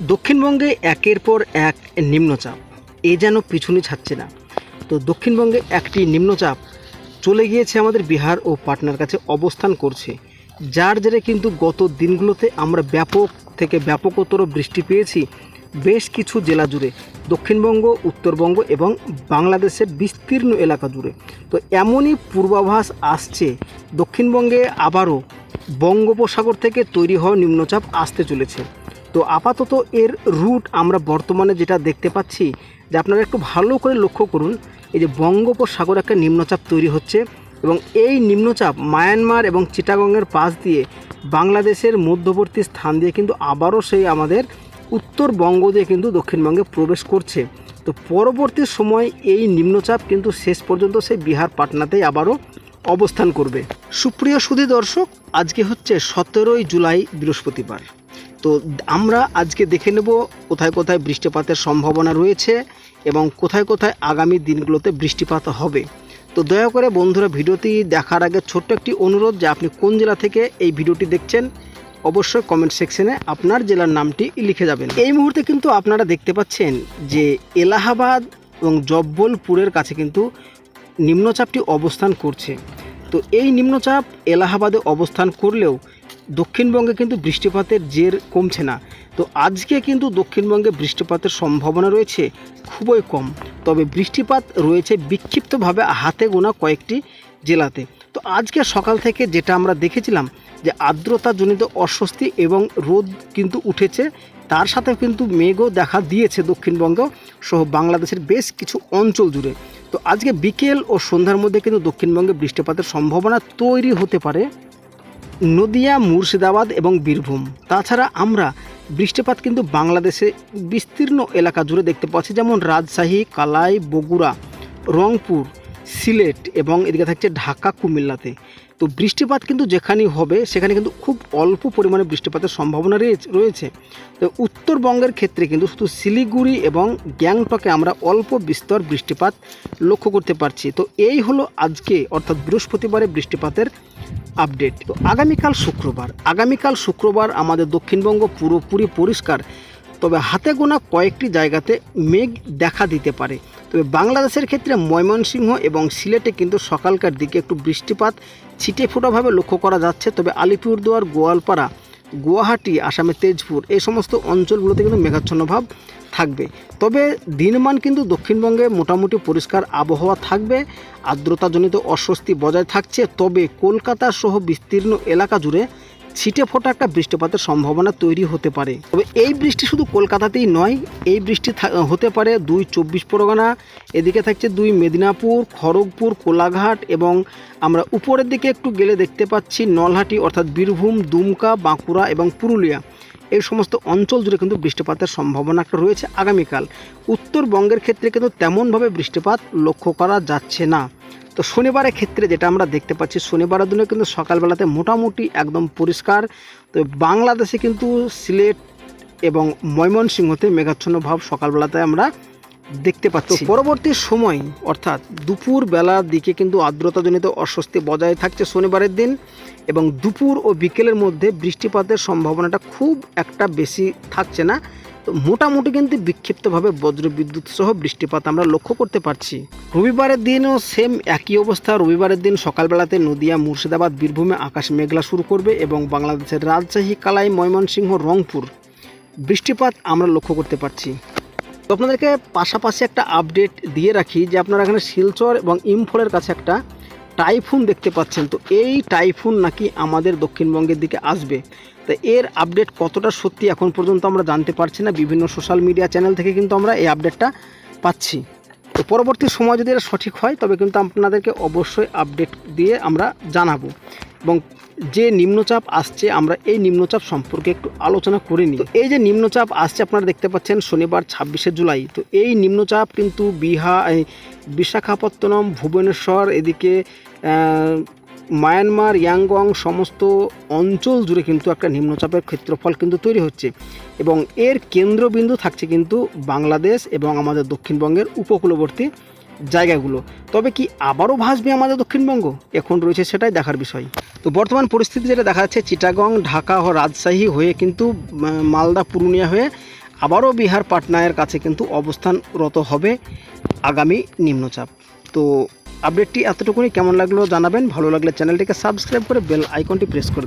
দক্ষিণবঙ্গে একের পর এক নিম্নচাপ। এ যেন পিছনে ছাড়ছে না। তো দক্ষিণবঙ্গে একটি নিম্নচাপ চলে গিয়েছে আমাদের বিহার ও পাটনার কাছে অবস্থান করছে। যার জেরে কিন্তু গত দিনগুলোতে আমরা ব্যাপক থেকে ব্যাপকতর বৃষ্টি পেয়েছি। বেশ কিছু জেলা জুড়ে, দক্ষিণবঙ্গ, উত্তরবঙ্গ এবং বাংলাদেশের বিস্তীর্ণ এলাকা জুড়ে। তো এমনই পূর্বাভাস আসছে, দক্ষিণবঙ্গে আবারও বঙ্গোপসাগর থেকে তৈরি হওয়া নিম্নচাপ আসতে চলেছে। তো আপাতত এর রুট আমরা বর্তমানে যেটা দেখতে পাচ্ছি, যে আপনারা একটু ভালো করে লক্ষ্য করুন, এই যে বঙ্গোপসাগর একটা নিম্নচাপ তৈরি হচ্ছে এবং এই নিম্নচাপ মায়ানমার এবং চিটাগংয়ের পাশ দিয়ে বাংলাদেশের মধ্যবর্তী স্থান দিয়ে কিন্তু আবারও সেই আমাদের উত্তরবঙ্গ দিয়ে কিন্তু দক্ষিণবঙ্গে প্রবেশ করছে। তো পরবর্তী সময় এই নিম্নচাপ কিন্তু শেষ পর্যন্ত সেই বিহার পাটনাতেই আবারও অবস্থান করবে। সুপ্রিয় সুধী দর্শক, আজকে হচ্ছে সতেরোই জুলাই বৃহস্পতিবার। তো আমরা আজকে দেখে নেব কোথায় কোথায় বৃষ্টিপাতের সম্ভাবনা রয়েছে এবং কোথায় কোথায় আগামী দিনগুলোতে বৃষ্টিপাত হবে। তো দয়া করে বন্ধুরা ভিডিওটি দেখার আগে ছোট্ট একটি অনুরোধ যে আপনি কোন জেলা থেকে এই ভিডিওটি দেখছেন, অবশ্যই কমেন্ট সেকশনে আপনার জেলার নামটি লিখে যাবেন। এই মুহূর্তে কিন্তু আপনারা দেখতে পাচ্ছেন যে এলাহাবাদ এবং জব্বলপুরের কাছে কিন্তু নিম্নচাপটি অবস্থান করছে। তো এই নিম্নচাপ এলাহাবাদে অবস্থান করলেও দক্ষিণবঙ্গে কিন্তু বৃষ্টিপাতের জের কমছে না। তো আজকে কিন্তু দক্ষিণবঙ্গে বৃষ্টিপাতের সম্ভাবনা রয়েছে খুবই কম। তবে বৃষ্টিপাত রয়েছে বিক্ষিপ্তভাবে হাতে গোনা কয়েকটি জেলাতে। তো আজকে সকাল থেকে যেটা আমরা দেখেছিলাম যে আর্দ্রতাজনিত অস্বস্তি এবং রোদ কিন্তু উঠেছে, তার সাথে কিন্তু মেঘও দেখা দিয়েছে দক্ষিণবঙ্গ সহ বাংলাদেশের বেশ কিছু অঞ্চল জুড়ে। তো আজকে বিকেল ও সন্ধ্যার মধ্যে কিন্তু দক্ষিণবঙ্গে বৃষ্টিপাতের সম্ভাবনা তৈরি হতে পারে। নদিয়া, মুর্শিদাবাদ এবং বীরভূম। তাছাড়া আমরা বৃষ্টিপাত কিন্তু বাংলাদেশে বিস্তীর্ণ এলাকা জুড়ে দেখতে পাচ্ছি, যেমন রাজশাহী, কালাই, বগুড়া, রংপুর, সিলেট এবং এদিকে থাকছে ঢাকা, কুমিল্লাতে। তো বৃষ্টিপাত কিন্তু যেখানেই হবে, সেখানে কিন্তু খুব অল্প পরিমাণে বৃষ্টিপাতের সম্ভাবনা রয়েছে- তো উত্তরবঙ্গের ক্ষেত্রে কিন্তু শুধু শিলিগুড়ি এবং গ্যাংটকে আমরা অল্প বিস্তর বৃষ্টিপাত লক্ষ্য করতে পারছি। তো এই হলো আজকে, অর্থাৎ বৃহস্পতিবারে বৃষ্টিপাতের আপডেট। তো আগামীকাল শুক্রবার। আগামীকাল শুক্রবার আমাদের দক্ষিণবঙ্গ পুরোপুরি পরিষ্কার, তবে হাতে গোনা কয়েকটি জায়গাতে মেঘ দেখা দিতে পারে। তবে বাংলাদেশের ক্ষেত্রে ময়মনসিংহ এবং সিলেটে কিন্তু সকালকার দিকে একটু বৃষ্টিপাত ছিটে ফোটাভাবে লক্ষ্য করা যাচ্ছে। তবে আলিপুরদুয়ার, গোয়ালপাড়া, গুয়াহাটি আসামের তেজপুর এই সমস্ত অঞ্চলগুলোতে কিন্তু মেঘাচ্ছন্ন ভাব থাকবে। তবে দিনমান কিন্তু দক্ষিণবঙ্গে মোটামুটি পরিষ্কার আবহাওয়া থাকবে, আর্দ্রতাজনিত অস্বস্তি বজায় থাকছে। তবে কলকাতা সহ বিস্তীর্ণ এলাকা জুড়ে ছিটে ফোটা একটা বৃষ্টিপাতের সম্ভাবনা তৈরি হতে পারে। তবে এই বৃষ্টি শুধু কলকাতাতেই নয়, এই বৃষ্টি হতে পারে দুই চব্বিশ পরগনা, এদিকে থাকছে দুই মেদিনীপুর, খড়গপুর, কোলাঘাট এবং আমরা উপরের দিকে একটু গেলে দেখতে পাচ্ছি নলহাটি অর্থাৎ বীরভূম, দুমকা, বাঁকুড়া এবং পুরুলিয়া। এই সমস্ত অঞ্চল জুড়ে কিন্তু বৃষ্টিপাতের সম্ভাবনা একটা রয়েছে আগামীকাল। উত্তরবঙ্গের ক্ষেত্রে কিন্তু তেমনভাবে বৃষ্টিপাত লক্ষ্য করা যাচ্ছে না। তো শনিবারের ক্ষেত্রে যেটা আমরা দেখতে পাচ্ছি, শনিবারের দিনে কিন্তু সকালবেলাতে মোটামুটি একদম পরিষ্কার। তো বাংলাদেশে কিন্তু সিলেট এবং ময়মনসিংহতে মেঘাচ্ছন্ন ভাব সকালবেলাতে আমরা দেখতে পাচ্ছি। পরবর্তী সময়, অর্থাৎ দুপুর বেলার দিকে কিন্তু আর্দ্রতাজনিত অস্বস্তি বজায় থাকছে শনিবারের দিন এবং দুপুর ও বিকেলের মধ্যে বৃষ্টিপাতের সম্ভাবনাটা খুব একটা বেশি থাকছে না। তো মোটামুটি কিন্তু বিক্ষিপ্তভাবে বজ্রবিদ্যুৎ সহ বৃষ্টিপাত আমরা লক্ষ্য করতে পারছি। রবিবারের দিনও সেম একই অবস্থা। রবিবারের দিন সকালবেলাতে নদিয়া, মুর্শিদাবাদ, বীরভূমে আকাশ মেঘলা শুরু করবে এবং বাংলাদেশের রাজশাহী, কালাই, ময়মনসিংহ, রংপুর। বৃষ্টিপাত আমরা লক্ষ্য করতে পারছি। তো আপনাদেরকে পাশাপাশি একটা আপডেট দিয়ে রাখি যে আপনারা এখানে শিলচর এবং ইম্ফলের কাছে একটা টাইফুন দেখতে পাচ্ছেন। তো এই টাইফুন নাকি আমাদের দক্ষিণবঙ্গের দিকে আসবে। তো এর আপডেট কতটা সত্যি এখন পর্যন্ত আমরা জানতে পারছি না। বিভিন্ন সোশ্যাল মিডিয়া চ্যানেল থেকে কিন্তু আমরা এই আপডেটটা পাচ্ছি। তো পরবর্তী সময় যদি এটা সঠিক হয়, তবে কিন্তু আপনাদেরকে অবশ্যই আপডেট দিয়ে আমরা জানাব। এবং যে নিম্নচাপ আসছে, আমরা এই নিম্নচাপ সম্পর্কে একটু আলোচনা করে নিই। এই যে নিম্নচাপ আসছে, আপনারা দেখতে পাচ্ছেন শনিবার ছাব্বিশে জুলাই। তো এই নিম্নচাপ কিন্তু বিহা বিশাখাপত্তনম, ভুবনেশ্বর, এদিকে মায়ানমার, ইয়াংগং সমস্ত অঞ্চল জুড়ে কিন্তু একটা নিম্নচাপের ক্ষেত্রফল কিন্তু তৈরি হচ্ছে। এবং এর কেন্দ্রবিন্দু থাকছে কিন্তু বাংলাদেশ এবং আমাদের দক্ষিণবঙ্গের উপকূলবর্তী জায়গাগুলো। তবে কি আবারও ভাসবে আমাদের দক্ষিণবঙ্গ এখন রয়েছে সেটাই দেখার বিষয়। তো বর্তমান পরিস্থিতি যেটা দেখা যাচ্ছে, চিটাগং, ঢাকা ও রাজশাহী হয়ে কিন্তু মালদা, পুরুলিয়া হয়ে আবারও বিহার, পাটনায়ের কাছে কিন্তু অবস্থানরত হবে আগামী নিম্নচাপ। তো আপডেটটি এতটুকুনি। কেমন লাগল জানাবেন। ভালো লাগলে চ্যানেলটিকে সাবস্ক্রাইব করে বেল আইকনটি প্রেস করে দেবেন।